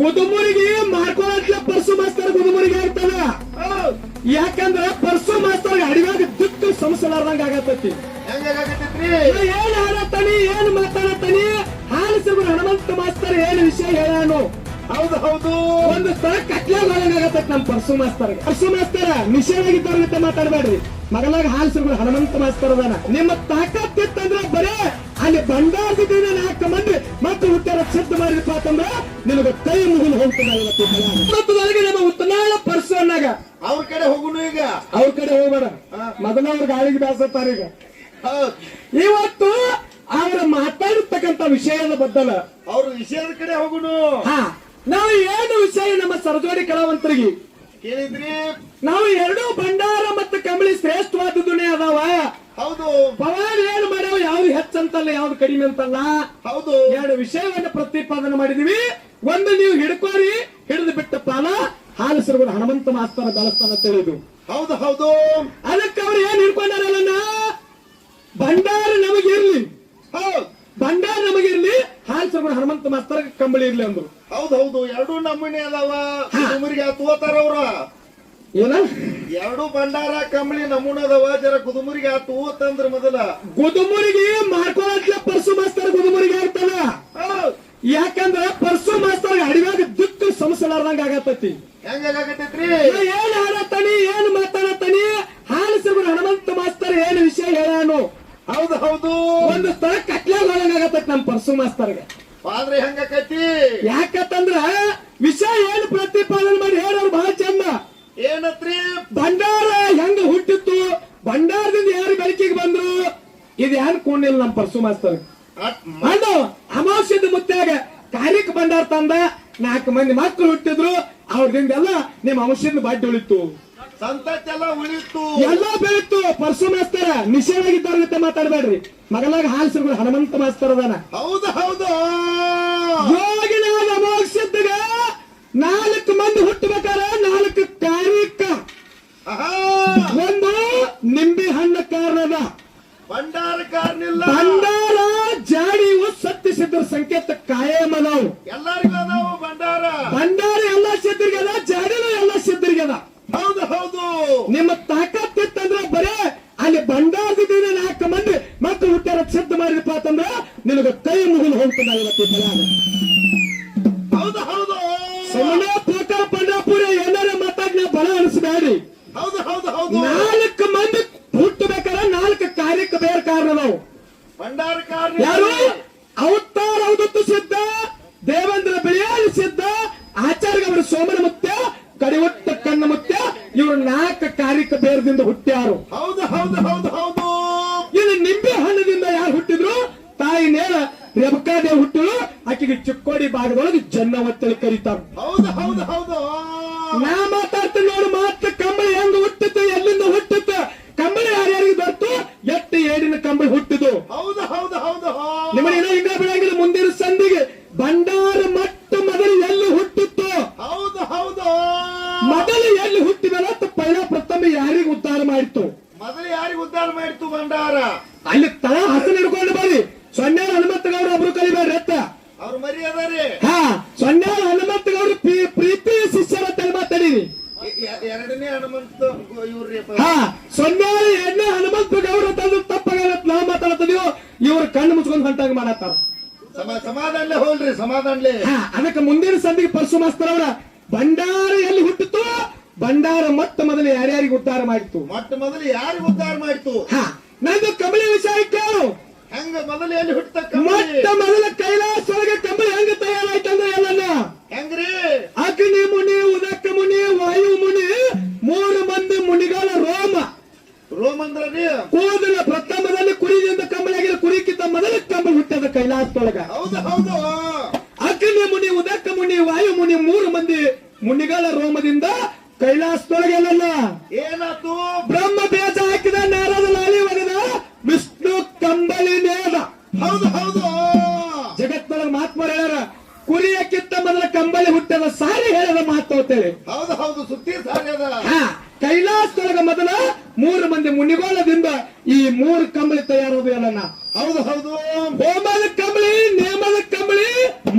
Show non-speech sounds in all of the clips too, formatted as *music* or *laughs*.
ಗುದುಮುರಿಗೆ ಮಾಡ್ಕೊಳತ್ಲೆ purse master ಗುದುಮುರಿಗೆ ಆಗ್ತದ. ಯಾಕಂದ್ರ purse master ಅಡಿಗಾಗ ದಿಕ್ಕು ಸಂಸಲಾರ್ದಂಗ ಆಗತ್ತೈತಿ. ಏನ್ ಹಾಡತಾನಿ ಏನ್ ಮಾತಾಡತಾನಿ ಹಾಲಿಸಿದ್ರು ಹನುಮಂತ ಮಾಸ್ತರ್ ಏನ್ ವಿಷಯ ಹೇಳಾನು? ಹೌದು ಹೌದು. ಒಂದು ಸ್ಥಳ ಕಟ್ಲಾಗತ್ತೈತಿ ನಮ್ ಪರ್ಸು ಮಾಸ್ತರ್ ಪರ್ಸು ಮಾಸ್ತರ ನಿಷೇಧಾಗಿದ್ದವ್ರ ಜೊತೆ ಮಾತಾಡ್ಬೇಡ್ರಿ. ಮಗಲಾಗ ಹಾಲಿಸಿದ್ರು ಹನುಮಂತ ಮಾಸ್ತರ್ ಅದಾನ. ನಿಮ್ಮ ತಾಕತ್ತಿತ್ತಂದ್ರ ಬರೇ ಅಲ್ಲಿ ಭಂಡಾರದಿಂದ ನಾಲ್ಕು ಮಂದಿ ಮತ್ತೆ ಉತ್ತರ ಸಿದ್ಧ ಮಾಡಿದಪ್ಪ ಅಂತಂದ್ರ ನಿನಗೆ ಕೈ ಮುಗಿದು ಹೋಗ್ತದೆ. ಮತ್ತು ನನಗೆ ನಮ್ಮ ಉತ್ತನಾಳ ಪರ್ಸು ಅನ್ನಾಗ ಅವ್ರ ಕಡೆ ಹೋಗುನು ಈಗ? ಅವ್ರ ಕಡೆ ಹೋಗ್ಬೇಡ. ಮೊದಲ ಅವ್ರ ಗಾಳಿಗೆ ಬ್ಯಾಸತ್ತಾರ ಈಗ. ಹೌದ್. ಇವತ್ತು ಅವ್ರ ಮಾತಾಡಿರ್ತಕ್ಕಂತ ವಿಷಯದ ಬದ್ದಲ ಅವ್ರ ವಿಷಯದ ಕಡೆ ಹೋಗುನು? ಹಾ ನಾವು ಏನು ವಿಷಯ ನಮ್ಮ ಸರಜೋಡಿ ಕಲಾವಂತರಿಗೆ? ಕೇಳಿದ್ರಿ? ನಾವು ಎರಡು ಭಂಡಾರ ಮತ್ತು ಕಂಬಳಿ ಶ್ರೇಷ್ಠವಾದದುನೇ ಅದಾವ. ಹೌದು. ಪವಾರ್ ಏನು ಮಾಡ್ಯಾವ? ಯಾವ್ದು ಹೆಚ್ಚಂತಲ್ಲ ಯಾವ್ದು ಕಡಿಮೆ ಅಂತಲ್ಲ. ಹೌದು. ಎರಡು ವಿಷಯವನ್ನ ಪ್ರತಿಪಾದನೆ ಮಾಡಿದೀವಿ. ಒಂದು ನೀವು ಹಿಡ್ಕೋರಿ ಹಿಡಿದು ಬಿಟ್ಟ ಪಾಲ ಹಾಲಿಸಿರುವ ಹನುಮಂತ ಮಾಸ್ತರ ಬೆಳೆಸ್ತಾನ ತಿಳಿದು ಹೌದು ಹೌದು. ಅದಕ್ಕೆ ಅವ್ರು ಏನ್ ಹಿಡ್ಕೊಂಡಾರಲ್ಲ ಭಂಡಾರ ನಮಗಿರ್ಲಿ ಹೌದು. ಭಂಡಾರ ನಮಗಿರ್ಲಿ ಹಾಲಿಸಿರುವ ಹನುಮಂತ ಮಾಸ್ತರ ಕಂಬಳಿ ಇರ್ಲಿ ಅಂದ್ರು. ಹೌದು ಹೌದು. ಎರಡು ನಮೂನೆ ಅದಾವ. ಕುದುಮರಿಗೆ ತೋತಾರ ಅವ್ರ. ಏನ? ಎರಡು ಭಂಡಾರ ಕಂಬಳಿ ನಮೂನದವ ಜರ ಗುದುಮುರಿಗೆ ಆತು ತೂತಂದ್ರ ಮೊದಲ. ಗುದುಮುರಿಗೆ ಮಾಡ್ಕೊಳತ್ಲೆ ಪರ್ಸು ಮಾಸ್ತರ್ ಗುದುಮುರಿಗೆ ಆಗ್ತಾನ. ಯಾಕಂದ್ರ ಪರ್ಸು ಮಾಸ್ತರ್ ಅಡಿವಾಗ ದಿಕ್ಕು ಸಮಸಲಾರ್ದಂಗ ಆಗತ್ತೈತಿ. ಹೆಂಗಾಗತ್ತೈತ್ರಿ ಏನ್ ಹಾಡತ್ತಾನಿ ಏನ್ ಮಾತಾಡತಾನಿ ಹಾಲಿಸಿದ್ರು ಹನುಮಂತ ಮಾಸ್ತರ್ ಏನ್ ವಿಷಯ ಹೇಳಾನು ಹೌದು ಹೌದು. ಒಂದು ಸ್ಥಳ ಕಟ್ಲಾಗತ್ತೈತಿ ನಮ್ ಪರ್ಸು ಮಾಸ್ತರ್ಗೆ ಆದ್ರೆ ಹೆಂಗಾಕೈತಿ ಯಾಕಂತಂದ್ರ ವಿಷಯ ಏನ್ ಪ್ರತಿಪಾದನೆ ಮಾಡಿ ಹೇಳೋರು ಬಹಳ ಚಂದ ಏನತ್ರಿ ಭಂಡಾರ ಹೆಂಗ ಹುಟ್ಟಿತ್ತು ಭಂಡಾರದಿಂದ ಯಾರು ಬೆಳಕಿಗೆ ಬಂದ್ರು ಇದು ಕೊಂಡಿಲ್ಲ ನಮ್ ಪರ್ಸು ಮಾಸ್ತರ್? ಅದು ಅಮಾವಾಸ್ಯದ ಮುತ್ಯಾಗ ಕಾರ್ಯಕ್ಕೆ ಬಂದಾರ ತಂದ ನಾಲ್ಕು ಮಂದಿ ಮಕ್ಕಳು ಹುಟ್ಟಿದ್ರು ಅವ್ರದಿಂದ ಎಲ್ಲ ನಿಮ್ಮ ಅಂಶದ ಬಾಡ್ಡಿ ಉಳಿತು. ಸಂತತಿ ಎಲ್ಲ ಉಳಿತು. ಎಲ್ಲ ಬೆಳಿತು. ಪರ್ಸು ಮಾಸ್ತರ ನಿಷೇಧಾಗಿದ್ದಾರ ಮಾತಾಡ್ಬೇಡ್ರಿ. ಮಗಲಾಗ ಹಾಲ್ಸಿರ್ಗಳು ಹನುಮಂತ ಮಾಸ್ತರ್ ಅದಾನ. ಹೌದು ಹೌದು. ಯೋಗಿನ ಅಮಾವಾಸ್ಯದ ನಾಲ್ಕು ಮಂದಿ ಹುಟ್ಟಬೇಕಾರ ನಾಲ್ಕು ಕಾರ್ಯಕ್ಕ ಆಹಾ ಒಂದು ನಿಂಬೆ ಹಣ್ಣು ಕಾರಣದ ಭಂಡಾರ ಕಾರ್ನಿಲ್ಲ ಭಂಡಾರ ಜಾಡಿಯು ಸತ್ಯ ಸಿದ್ಧರ ಸಂಕೇತ ಕಾಯಂ ಅದಾವು ಎಲ್ಲರಿಗೂ ಅದಾವು ಭಂಡಾರ. ಭಂಡಾರ ಕಾರ್ಯಕ್ಕೆ ಬೇರೆ ಕಾರಣ ನಾವು. ಯಾರು? ಅವತಾರ ಅವತ್ತು ಸಿದ್ಧ ದೇವೇಂದ್ರ ಬಿಳಿಯಾಳಿ ಸಿದ್ಧ ಆಚಾರ್ಯ ಅವರ ಸೋಮನ ಮುತ್ಯ ಕಡಿವಟ್ಟ ಕಣ್ಣ ಮುತ್ಯ ಇವರು ನಾಲ್ಕು ಕಾರ್ಯಕ್ಕೆ ಬೇರದಿಂದ ಹುಟ್ಟ್ಯಾರು. ಹೌದು ಹೌದು ಹೌದು ಹೌದು. ಇಲ್ಲಿ ನಿಂಬೆ ಹಣ್ಣದಿಂದ ಯಾರು ಹುಟ್ಟಿದ್ರು? ತಾಯಿ ನೇರ ರೇಬಕಾದೇವ್ ಹುಟ್ಟಳು ಆಕೆಗೆ ಚಿಕ್ಕೋಡಿ ಭಾಗದೊಳಗೆ ಜನ್ನವತ್ತಳಿ ಕರೀತಾರ. ಹೌದು ಹೌದು ಹೌದು. ನಾ ಮಾತಾಡ್ತೀನಿ ನೋಡು ಮಾತ್ರ ಕಂಬಳಿ ಹೆಂಗ ಹುಟ್ಟಿತ್ತು ಎಲ್ಲಿಂದ ಹುಟ್ಟಿತ್ತು ಕಂಬಳಿ ಯಾರ್ಯಾರಿಗೆ ಬರ್ತು ಎಟ್ಟು ಏಡಿನ ಕಂಬಳಿ ಹುಟ್ಟಿದು ಹೌದು ಹೌದು ಹೌದು ನಿಮ್ಮನ್ನ ಏನೋ ಹಿಂಗ ಬಿಡಂಗಿಲ್ಲ ಮುಂದಿನ ಸಂಧಿಗೆ ಭಂಡಾರ ಮಟ್ಟ ಮೊದಲು ಎಲ್ಲಿ ಹುಟ್ಟಿತ್ತು ಹೌದು ಹೌದು ಮೊದಲು ಎಲ್ಲಿ ಹುಟ್ಟಿದಲ್ಲ ಪೈಲ ಪ್ರಥಮ ಯಾರಿಗೆ ಉದ್ಧಾರ ಮಾಡಿತ್ತು. ಮೊದಲು ಯಾರಿಗೆ ಉದ್ಧಾರ ಮಾಡಿತ್ತು ಭಂಡಾರ? ಅಲ್ಲಿ ತಳ ಹಸನ್ ಹಿಡ್ಕೊಂಡು ಬರ್ರಿ ಸೊನ್ನೆ ಹನುಮಂತಗೌಡ ಒಬ್ರು ಕಲಿಬೇಡ್ರಿ ಅತ್ತ. ಅವ್ರ ಮರಿ ಅದಾರಿ ಹಾ ಸೊನ್ನೆ ಹನುಮಂತಗೌಡ ಪ್ರೀ- ಪ್ರೀತಿ ಶಿಷ್ಯರ ತಲೆ ಮಾತಾಡಿರಿ ಎರಡನೇ ಹನುಮಂತ ಇವ್ರಿ ಹಾ ಸೊನ್ನೆ ಎಣ್ಣೆ ಹನುಮಂತ ಗೌಡ ತಂದು ತಪ್ಪಾಗ ನಾವು ಮಾತಾಡ್ತಿದೀವೋ ಇವ್ರ ಕಣ್ಣು ಮುಚ್ಕೊಂಡು ಹೊಂಟಾಗ ಮಾಡತ್ತಾರ ಸಮಾಧಾನಲೇ ಹೋಲ್ರಿ ಸಮಾಧಾನಲೇ. ಹಾ ಅದಕ್ಕೆ ಮುಂದಿನ ಸಂದಿಗೆ ಪರಶು ಮಾಸ್ತರ್ ಅವರ ಭಂಡಾರ ಎಲ್ಲಿ ಹುಟ್ಟಿತು. ಭಂಡಾರ ಮೊಟ್ಟ ಮೊದಲು ಯಾರ್ಯಾರಿಗೆ ಉದ್ಧಾರ ಮಾಡಿತ್ತು? ಮೊಟ್ಟ ಮೊದಲು ಯಾರಿಗೆ ಉದ್ಧಾರ ಮಾಡಿತು ಹಾ ನಂದು ಕಮಲಿ ವಿಷಯ ಕೇಳು ಹೆಂಗ ಮೊದಲು ಎಲ್ಲಿ ಹುಟ್ಟ ಮೊಟ್ಟ ಮೊದಲ ಕೈಲಾಸ ಒಳಗೆ ಕಂಬಳಿ ಹೆಂಗ ತಯಾರಾಯ್ತಂದ್ರೆ ಎಲ್ಲನ್ನ ಹೆಂಗ್ರಿ? ಅಗ್ನಿ ಮುನಿ ಉದಕ ಮುನಿ ವಾಯು ಮುನಿ ಮೂರು ಮಂದಿ ಮುನಿಗಳ ರೋಮ. ರೋಮಂದ್ರ ರೀ ಕೂದಲ ಪ್ರಥಮದಲ್ಲಿ ಕುರಿದಿಂದ ಕಂಬಳಿಯಾಗಿರೋ ಕುರಿಕ್ಕಿಂತ ಮೊದಲ ಕಂಬಳಿ ಹುಟ್ಟದ ಕೈಲಾಸದೊಳಗ. ಹೌದು ಹೌದು ಅಗ್ನಿ ಮುನಿ ಉದಕ ಮುನಿ ವಾಯು ಮುನಿ ಮೂರು ಮಂದಿ ಮುನಿಗಳ ರೋಮದಿಂದ ಕೈಲಾಸದೊಳಗೆ ಎಲ್ಲನ್ನ ಏನಾತು ಬ್ರಹ್ಮ ಬೇಜ ಹಾಕಿದ ನಾರದ ಲಾಲಿ ಒಗೆದ ವಿಷ್ಣು ಕಂಬಳಿ ನೇದ ಹೌದು ಹೌದು. ಜಗತ್ತೊಳಗೆ ಮಹಾತ್ಮರು ಹೇಳ್ಯಾರ ಕುರಿಯ ಕಿತ್ತ ಮೊದಲ ಕಂಬಳಿ ಹುಟ್ಟದ ಸಾರಿ ಹೇಳದ ಮಾತು ಅಂತೇಳಿ. ಹೌದು ಹೌದು. ಸುತ್ತಿ ಸಾರಿ ಅದ. ಹಾ ಕೈಲಾಸದೊಳಗ ಮೊದಲ ಮೂರು ಮಂದಿ ಮುನಿಗೋಳದಿಂದ ಈ ಮೂರು ಕಂಬಳಿ ತಯಾರೋದು ಎಲ್ಲನ್ನ ಹೌದು ಹೌದು. ಹೋಮದ ಕಂಬಳಿ ನೇಮದ ಕಂಬಳಿ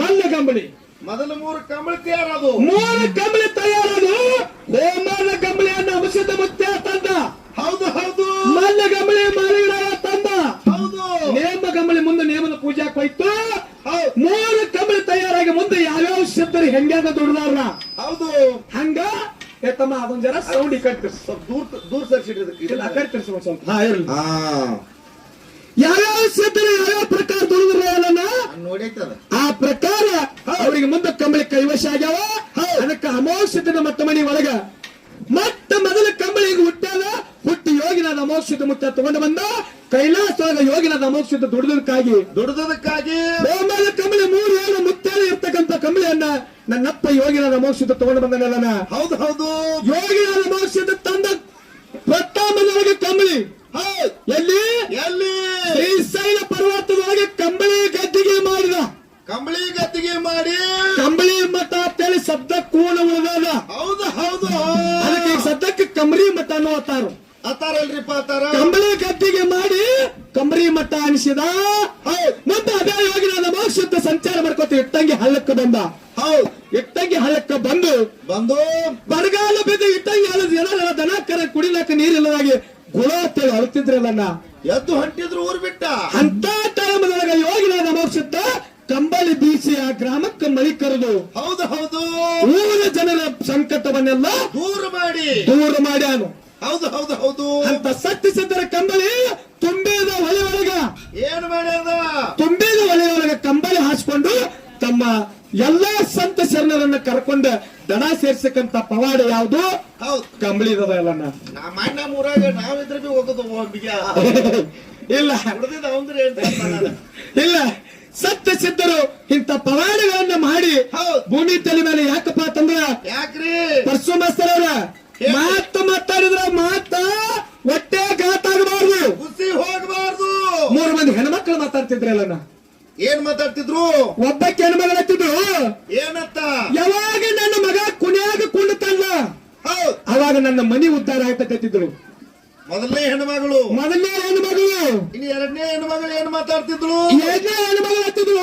ಮಲ್ಲ ಕಂಬಳಿ. ಮೊದಲು ಮೂರು ಕಂಬಳಿ ತಯಾರದು. ಮೂರು ಕಂಬಳಿ ತಯಾರದು ಹೋಮದ ಕಂಬಳಿಯನ್ನು ಅಂಶದ ಮುತ್ಯ ತಂದ ಹೌದು ಹೌದು ಮಲ್ಲ ಕಂಬಳಿ ಮಾಲಿಗರಾಯ ತಂದ ಹೌದು ನೇಮ ಕಂಬಳಿ ಮುಂದೆ ನೇಮದ ಪೂಜಾಕ್ ಹೋಯ್ತು ಹೌದು ಮೂರು ಕಂಬಳಿ ತಯಾರಾಗಿ ಮುಂದೆ ಯಾವ್ಯಾವ ಸಿದ್ಧರು ಹೆಂಗ್ಯಾಗ ದುಡ್ದಾರ ಹೌದು ಹಂಗ ಏತಮ್ಮ ಅದೊಂದ್ ಜರ ಸೌಂಡ್ ಈ ಕಡೆ ತಿರ್ಸು. ಸ್ವಲ್ಪ ದೂರ ದೂರ ಸರಿಸಿಡ್ರಿ ಆ ಕಡೆ ತಿರ್ಸು ಒಂದ್ ಸ್ವಲ್ಪ. ಹಾ ಇರ್ಲಿ. ಹಾ. ಯಾವ್ಯಾವ ಸಿದ್ಧರು ಯಾವ್ಯಾವ ಪ್ರಕಾರ ನೋಡೈತದ ಆ ಪ್ರಕಾರ ಅವರಿಗೆ ಮುಂದೆ ಕಂಬಳಿ ಕೈವಶ ಆಗ್ಯಾವ. ಅದಕ್ಕ ಅಮೋಷದ ಮತ್ತ ಮನಿ ಒಳಗ. ಮತ್ತ ಮೊದಲ ಕಂಬಳಿಗೆ ಹುಟ್ಟಾದ ಹುಟ್ಟಿ ಯೋಗಿನ ಅಮೋಕ್ಷದ ಮುತ್ತ ತಗೊಂಡು ಬಂದ ಯೋಗಿನ ಯೋಗಿನಾದ ಅಮೋಕ್ಷದ ದುಡಿದಕ್ಕಾಗಿ ದುಡ್ದದಕ್ಕಾಗಿ ಹೋಮದ ಕಂಬಳಿ ಮೂರು ಏಳು ಮುತ್ತಾದ ಇರ್ತಕ್ಕಂಥ ಕಂಬಳಿಯನ್ನ ನನ್ನಪ್ಪ ಯೋಗಿನಾದ ಮೋಕ್ಷದ ತಗೊಂಡು ಬಂದನಲ್ಲ ಹೌದು ಹೌದು. ಯೋಗಿನಾದ ಮೋಕ್ಷದ ತಂದ ಪ್ರಥಮದೊಳಗೆ ಕಂಬಳಿ. ಹೌದು. ಎಲ್ಲಿ? ಎಲ್ಲಿ? ಶ್ರೀಶೈಲ ಪರ್ವತದೊಳಗೆ ಕಂಬಳಿ ಗದ್ದಿಗೆ ಮಾಡಿದ. ಕಂಬಳಿ ಗದ್ದಿಗೆ ಮಾಡಿ. ಕಂಬಳಿ ಮಠ ಅಂತೇಳಿ ಶಬ್ದ ಕೂಲ ಉಳಿದಾದ. ಹೌದು ಹೌದು. ಅದಕ್ಕೆ ಸದ್ಯಕ್ಕೆ ಶಬ್ದಕ್ಕೆ ಕಂಬಳಿ ಮಠ ಅನ್ನೋ ಆತಾರ ಅತ್ತಾರಲ್ರಿಪ್ಪ ಅತ್ತಾರ? ಕಂಬಳಿ ಗದ್ದಿಗೆ ಮಾಡಿ ಕಂಬಳಿ ಮಠ ಅನಿಸಿದ. ಮತ್ತೆ ಅದೇ ಯೋಗಿನಾದ ಮೋಕ್ಷದ ಸಂಚಾರ ಮಾಡ್ಕೋತೀವಿ. ಇಟ್ಟಂಗೆ ಹಳ್ಳಕ್ಕೆ ಬಂದ ಹೌದ್. ಇಟ್ಟಂಗಿ ಹಳಕ್ಕ ಬಂದು ಬಂದು ಬರಗಾಲ ಬಿದ್ದು ಇಟ್ಟಂಗಿ ಹಳ್ಳದ ಜನರೆಲ್ಲ ದನ ಕರ ಕುಡಿಲಕ್ಕ ನೀರಿಲ್ಲದಾಗಿ ಗುಣ ಅಂತೇಳಿ ಅಳುತ್ತಿದ್ರಲ್ಲ ಎದ್ದು ಹಂಟಿದ್ರು ಊರ್ ಬಿಟ್ಟ. ಅಂತ ಯೋಗಿ ಯೋಗಿನಾದ ಮೋಕ್ಷದ ಕಂಬಳಿ ಬೀಸಿ ಆ ಗ್ರಾಮಕ್ಕೆ ಮಳಿ ಕರೆದು ಹೌದು ಹೌದು. ಊರ ಜನರ ಸಂಕಟವನ್ನೆಲ್ಲ ದೂರ ಮಾಡಿ. ದೂರ ಮಾಡ್ಯಾನು ಹೌದು ಹೌದು ಹೌದು. ಅಂತ ಸತ್ತಿಸಿದ್ದರ ಕಂಬಳಿ ತುಂಬಿದ ಹೊಳೆ ಒಳಗ ಏನ್ ಮಾಡ್ಯದ ತುಂಬಿದ ಹೊಳೆ ಒಳಗ ಕಂಬಳಿ ಹಾಸ್ಕೊಂಡು ತಮ್ಮ ಎಲ್ಲಾ ಸಂತ ಶರಣರನ್ನ ಕರ್ಕೊಂಡ ದಣ ಸೇರ್ಸಕ್ಕಂತ ಪವಾಡ ಯಾವ್ದು? ಕಂಬಳಿದದ ಮಾಡಿ ನಮ್ಮ ಊರಾಗ ನಾವಿದ್ರ ಬಿ ಹೋಗೋದು *laughs* ಇಲ್ಲ. ಇಲ್ಲ. ಸತ್ಯ ಸಿದ್ಧರು ಇಂತ ಪವಾಡಗಳನ್ನ ಮಾಡಿ ಹೌದ್. ಭೂಮಿ ತಲೆ ಮೇಲೆ ಯಾಕಪ್ಪ ಅಂತಂದ್ರ ಯಾಕ್ರಿ? ಪರಶು ಮಾಸ್ತರವ್ರ ಮಾತು ಮಾತ ಮಾತಾಡಿದ್ರ ಮಾತ ಹೊಟ್ಟೆ ಗಾತಾಗಬಾರ್ದು. ಹುಸಿ ಹೋಗಬಾರ್ದು. ಮೂರು ಮಂದಿ ಹೆಣ್ಮಕ್ಳು ಮಾತಾಡ್ತಿದ್ರಲ್ಲ ಏನ್ ಮಾತಾಡ್ತಿದ್ರು? ಒಬ್ಬಕ್ಕೆ ಹೆಣ್ಮಗಳತ್ತಿದ್ರು ಏನತ್ತ? ಯಾವಾಗ ನನ್ನ ಮಗ ಕುಣಿಯಾಗ ಕುಂಡತಲ್ಲ ಅವಾಗ ನನ್ನ ಮನಿ ಉದ್ಧಾರ ಆಯ್ತಕತ್ತಿದ್ರು ಮೊದಲನೇ ಹೆಣ್ಮಗಳು. ಮೊದಲನೇ ಹೆಣ್ಮಗಳು. ಇನ್ನು ಎರಡನೇ ಹೆಣ್ಮಗಳು ಏನ್ ಮಾತಾಡ್ತಿದ್ರು? ಎರಡನೇ ಹೆಣ್ಮಗಳು ಹತ್ತಿದ್ರು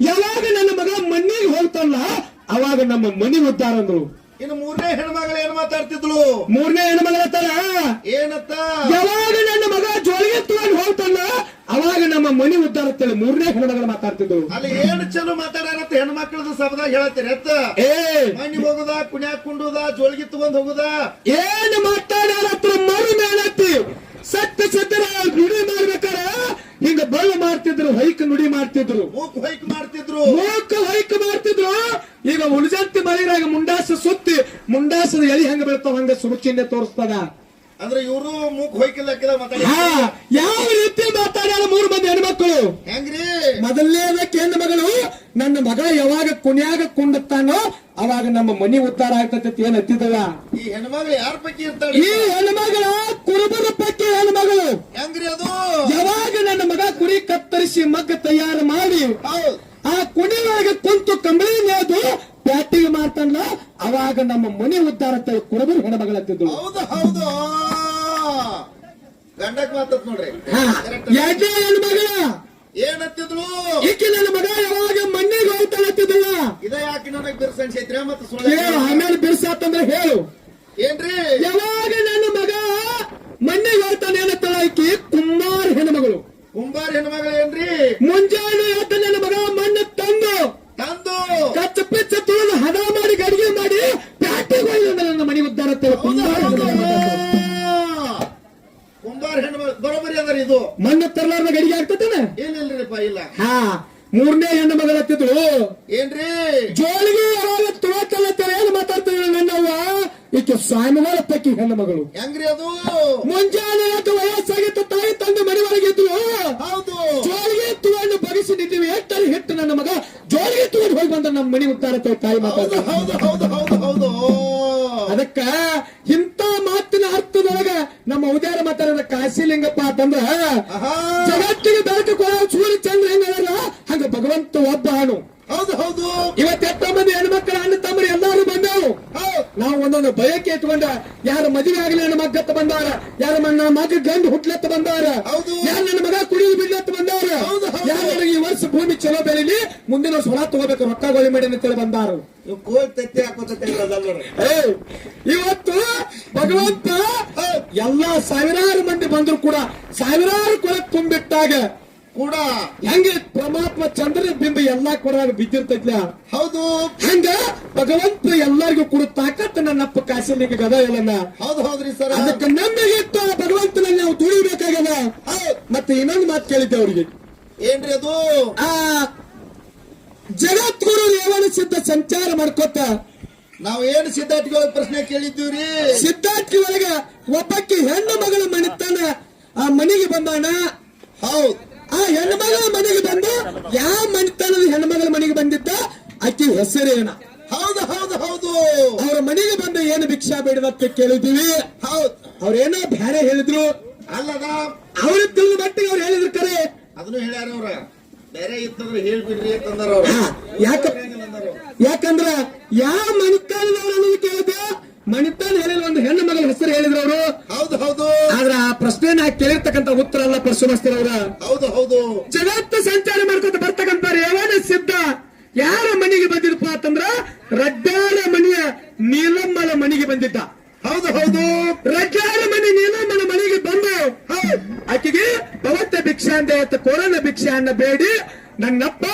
ಯಾವಾಗ ನನ್ನ ಮಗ ಮಣ್ಣಿಗೆ ಹೋಗ್ತಲ್ಲ ಅವಾಗ ನಮ್ಮ ಮನಿ ಉದ್ದಾರ ಅಂದ್ರು. ಇನ್ನು ಮೂರನೇ ಹೆಣ್ಮಗಳು ಏನ್ ಮಾತಾಡ್ತಿದ್ರು? ಮೂರನೇ ಹೆಣ್ಮಗಳ ಹತ್ತಾರ ಏನತ್ತ? ಯಾವಾಗ ನನ್ನ ಮಗ ಜೋಳಿಗೆ ತಗೊಂಡು ಹೋಗ್ತಲ್ಲ ಅವಾಗ ನಮ್ಮ ಮನಿ ಉದ್ದಾರ ಅಂತೇಳಿ ಮೂರನೇ ಕನ್ನಡಗಳು ಮಾತಾಡ್ತಿದ್ರು ಅಲ್ಲಿ ಏನು ಚಲೋ ಮಾತಾಡ್ಯಾರತ್ತ ಹೆಣ್ಮಕ್ಳದ ಸಬದ ಹೇಳತ್ತೀರಿ ಎತ್ತ? ಏ! ಮಣ್ಣಿ ಹೋಗುದ ಕುಣ್ಯಾಕ್ ಕುಂಡುದ ಜೋಳ್ಗಿ ತಗೊಂಡ್ ಹೋಗುದ? ಏನು ಮಾತಾಡತ್ತ ಮರು ಮೇಲತ್ತಿ ಸತ್ತ ಸತ್ತರ ನುಡಿ ಮಾಡ್ಬೇಕಾರ? ಹಿಂಗ ಬಳ್ಳು ಮಾಡ್ತಿದ್ರು ಹೈಕ್ ನುಡಿ ಮಾಡ್ತಿದ್ರು. ಮೂಕ್ ಹೈಕ್ ಮಾಡ್ತಿದ್ರು. ಮೂಕ್ ಹೈಕ್ ಮಾಡ್ತಿದ್ರು. ಈಗ ಉಳಿಜಂತಿ ಮಳಿರಾಗ ಮುಂಡಾಸ ಸುತ್ತಿ ಮುಂಡಾಸದ ಎಳಿ ಹೆಂಗ ಬೀಳ್ತಾವ ಹಂಗ ಸುರುಚಿನ್ನೆ ತೋರಿಸ್ತದ. ಅಂದ್ರೆ ಇವರು ಮೂಕ್ ಹೊಯ್ಕಿಲ್ಲಕ್ಕಿದ ಮಾತಾಡಿ. ಹಾ ಯಾವ ರೀತಿ ಮಾತಾಡ್ಯಾರ ಮೂರು ಮಂದಿ ಹೆಣ್ಮಕ್ಳು? ಹೆಂಗ್ರಿ? ಮೊದಲನೇದಕ್ಕೆ ಹೆಣ್ಣು ಮಗಳು ನನ್ನ ಮಗ ಯಾವಾಗ ಕುಣ್ಯಾಗ ಕುಂಡುತ್ತಾನೋ ಅವಾಗ ನಮ್ಮ ಮನಿ ಉದ್ಧಾರ ಆಗ್ತೈತಿ ಏನ್ ಹತ್ತಿದವ ಈ ಹೆಣ್ಮಗಳು ಯಾರ ಪೈಕಿ ಇರ್ತಾಳೆ? ಈ ಹೆಣ್ಮಗಳ ಕುರುಬರ ಪೈಕಿ ಹೆಣ್ಮಗಳು. ಹೆಂಗ್ರಿ ಅದು? ಯಾವಾಗ ನನ್ನ ಮಗ ಕುರಿ ಕತ್ತರಿಸಿ ಮಗ್ಗ ತಯಾರು ಮಾಡಿ ಆ ಕುಣಿ ಒಳಗೆ ಕುಂತು ಕಂಬಳಿ ನೇದು ಪ್ಯಾಟಿಗೆ ಮಾಡ್ತಾನಲ್ಲ ಅವಾಗ ನಮ್ಮ ಮನಿ ಉದ್ಧಾರ ಕುರುಬರು ಹೆಣ್ಮಗಳತ್ತಿದ್ರು ಹೌದು ಹೌದು. ಗಂಡಕ್ ಮಾತತ್ ನೋಡ್ರಿ. ಯಾಕೆ ಮಗ? ಏನತ್ತಿದ್ರು ಈಕೆ ನನ್ನ ಮಗ ಯಾವಾಗ ಮಣ್ಣಿಗೆ ಹೋಗ್ತಾನತ್ತಿದ್ದಲ್ಲ ಇದ ಯಾಕೆ ನನಗ್ ಬಿರ್ಸನ್ಸೈತ್ರಿ ಮತ್ತೆ ಸುಳ್ಳ ಆಮೇಲೆ ಬಿರ್ಸಾತಂದ್ರೆ ಹೇಳು. ಏನ್ರಿ? ಯಾವಾಗ ನನ್ನ ಮಗ ಮಣ್ಣಿಗೆ ಹೋಗ್ತಾನೆ ಏನತ್ತಲ್ಲ ಈಕಿ? ಕುಮಾರ್ ಹೆಣ್ಮಗಳು ಕುಂಬಾರ ಹೆಣ್ಮಗಳು ಏನ್ರಿ? ಮುಂಜಾನೆ ಎದ್ದು ನನ್ನ ಮಗ ಹತ್ತಿದ್ರು ಏನ್ರಿ? ಜೋಳಿಗೆ ತುಳಕಲ್ಲತ್ತಾರ ಏನು ಮಾತಾಡ್ತಿದ್ರು ನನ್ನವ್ವ? ಈಕೆ ಸ್ವಾಮಿಗಳ ಪಕ್ಕಿ ಹೆಣ್ಣು ಮಗಳು ಹೆಂಗ್ರಿ ಅದು? ಮುಂಜಾನೆ ವಯಸ್ಸಾಗಿತ್ತು ತಾಯಿ ತಂದೆ ಮನೆ ಒಳಗಿದ್ರು ಹೌದು. ಜೋಳಿಗೆ ತುವನ್ನು ಬಗಿಸಿ ನಿಂತೀವಿ ಎಟ್ಟಲ್ಲಿ ಹಿಟ್ಟು ನನ್ನ ಮಗ. ಜೋಳಿಗೆ ತಗೊಂಡು ಹೋಗಿ ಬಂದ ನಮ್ಮ ಮನೆ ಅಂತ ತಾಯಿ ಹೌದು ಮಾತಾಡ್ತಾರೆ ಹೌದು ಹೌದು ಹೌದು ಹೌದು. ಅದಕ್ಕ ಇಂತ ಮಾತಿನ ಅರ್ಥದೊಳಗ ನಮ್ಮ ಉದಯ ಮಾತಾಡೋದ ಕಾಶಿಲಿಂಗಪ್ಪ ಅಂತಂದ್ರ. ಜಗತ್ತಿಗೆ ಬೆಳಕು ಕೊಡೋ ಸೂರ್ಯ ಭಗವಂತ ಒಬ್ಬ ಹಣು ಹೌದು ಹೌದು. ಇವತ್ತೆಟ್ಟ ಮಂದಿ ಹೆಣ್ಮಕ್ಳ ಅಣ್ಣ ತಮ್ಮರು ಎಲ್ಲಾರು ಬಂದವು ನಾವು ಒಂದೊಂದು ಬಯಕೆ ಇಟ್ಕೊಂಡ ಯಾರ ಮದುವೆ ಆಗಲಿ ನನ್ನ ಮಗ್ಗತ್ತ ಬಂದಾರ ಯಾರ ನನ್ನ ಮಗ ಗಂಡು ಹುಟ್ಲತ್ತ ಬಂದಾರ ಹೌದು. ಯಾರ ನನ್ನ ಮಗ ಕುಡಿದು ಬಿಡ್ಲತ್ತ ಬಂದಾರ ಹೌದು. ಯಾರ ನನಗೆ ಈ ವರ್ಷ ಭೂಮಿ ಚಲೋ ಬೆಳಿಲಿ ಮುಂದಿನ ವರ್ಷ ಹೊಲ ತಗೋಬೇಕು ರೊಕ್ಕ ಗೋಳಿ ಮಾಡಿ ಅಂತೇಳಿ ಬಂದಾರ. ತತ್ತಿ ಹಾಕೋತೈತಿ ಏ, ಇವತ್ತು ಭಗವಂತ ಎಲ್ಲಾ ಸಾವಿರಾರು ಮಂದಿ ಬಂದ್ರು ಕೂಡ ಸಾವಿರಾರು ಕೊಳಕ್ ತುಂಬಿಟ್ಟಾಗ ಕೂಡ ಹೆಂಗೆ ಪರಮಾತ್ಮ ಚಂದ್ರ ಬಿಂಬ ಎಲ್ಲಾ ಕೂಡ ಬಿದ್ದಿರ್ತೈತ್ಲ? ಹೌದು. ಹಂಗ ಭಗವಂತ ಎಲ್ಲರಿಗೂ ಕೂಡ ತಾಕತ್ತ ನನ್ನಪ್ಪ ಕಾಸಿಲಿಗೆ ಗದ ಇಲ್ಲನ ಹೌದು ಹೌದ್ರಿ ಸರ್. ಅದಕ್ಕೆ ನನ್ನ ಇತ್ತು ಭಗವಂತನ ನಾವು ತುಳಿಬೇಕಾಗದ ಮತ್ತೆ ಇನ್ನೊಂದು ಮಾತು ಕೇಳಿದ್ದೆ ಅವ್ರಿಗೆ. ಏನ್ರಿ ಅದು? ಆ ಜಗತ್ಗುರು ರೇವಣ ಸಿದ್ಧ ಸಂಚಾರ ಮಾಡ್ಕೋತ. ನಾವ್ ಏನ್ ಸಿದ್ಧಾರ್ಥಿಗಳ ಪ್ರಶ್ನೆ ಕೇಳಿದ್ದೀವ್ರಿ? ಸಿದ್ಧಾರ್ಥಿ ಒಳಗ ಒಬ್ಬಕ್ಕೆ ಹೆಣ್ಣು ಮಗಳ ಮಣಿತಾನ ಆ ಮನೆಗೆ ಬಂದಾನ? ಹೌದ್. ಆ ಹೆಣ್ಮಗಳ ಮನೆಗೆ ಬಂದು? ಯಾವ ಮನೆತನದ ಹೆಣ್ಮಗಳ ಮಗಳ ಮನೆಗೆ ಬಂದಿದ್ದ? ಆಕಿ ಹೆಸರೇನ. ಹೌದು ಹೌದು ಹೌದು. ಅವ್ರ ಮನೆಗೆ ಬಂದು ಏನು ಭಿಕ್ಷಾ ಬೇಡದತ್ತ ಕೇಳಿದೀವಿ ಹೌದು. ಅವ್ರೇನೋ ಬ್ಯಾರೆ ಹೇಳಿದ್ರು? ಅಲ್ಲದ? ಅವ್ರಿಗೆ ತಿಳಿದ ಮಟ್ಟಿಗೆ ಅವ್ರು ಹೇಳಿದ್ರು ಕರೆ. ಅದನ್ನು ಹೇಳ್ಯಾರ ಅವ್ರ. ಬೇರೆ ಇತ್ತಂದ್ರೆ ಹೇಳ್ಬಿಡ್ರಿ ಅಂತಂದಾರ ಅವ್ರ. ಹಾ, ಯಾಕ ಯಾಕಂದ್ರ ಯಾವ ಮಣಿತಾನದವ್ರು ಅನ್ನೋದು ಕೇಳಿದ ಮಣಿತಾನ ಹೇಳಿ ಒಂದು ಹೆಣ್ಣು ಮಗಳ ಹೆಸರು ಹೇಳಿದ್ರು ಅವರು. ಹೌದು ಹೌದು. ಆದ್ರೆ ಆ ಪ್ರಶ್ನೆ ನಾ ಕೇಳಿರ್ತಕ್ಕಂತ ಉತ್ತರ ಅಲ್ಲ ಪರಶುಮಸ್ತರ ಅವರ. ಹೌದು ಹೌದು. ಜಗತ್ತು ಸಂಚಾರ ಮಾಡ್ಕೊತ ಬರ್ತಕ್ಕಂತ ರೇವಣ ಸಿದ್ಧ ಯಾರ ಮನೆಗೆ ಬಂದಿರಪ್ಪ ಅಂತಂದ್ರ ರಡ್ಡಾರ ಮನೆಯ ನೀಲಮ್ಮನ ಮನೆಗೆ ಬಂದಿದ್ದ. ಹೌದು ಹೌದು. ರಡ್ಡಾರ ಮನೆ ನೀಲಮ್ಮನ ಮನೆಗೆ ಬಂದು ಆಕೆಗೆ ಭವತ್ತ ಭಿಕ್ಷಾ ಅಂತ ಕೊರೋನಾ ಭಿಕ್ಷಾ ಅನ್ನ ಬೇಡಿ ನನ್ನಪ್ಪ